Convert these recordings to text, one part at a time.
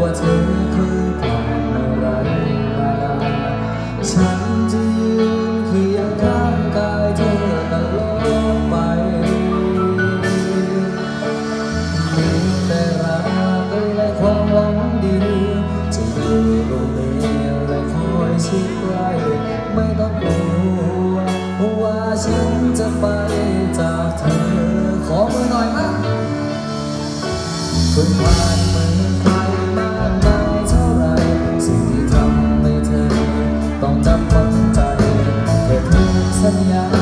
ว่าเธอเคยผ่าอะไรฉันจะยืนเคียงข้างกายเธอตลอดไปมีแต่รักและความหวังดีจะอยู่ตรงนี้และคอยชิดใกล้ไม่ต้องกลัวว่าฉันจะไปจากเธอขอมือหน่อยนะคนผ่านมือ yeah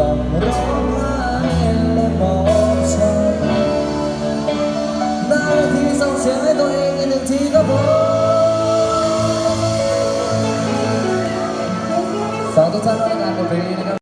ต้องร้องไห้และบอกฉันหน้ที่ส่งเสงให้ตัวเองอีกหนึ่งทีก็พอฝากทุกท่านไว้งานบนเพลงนี้นะครั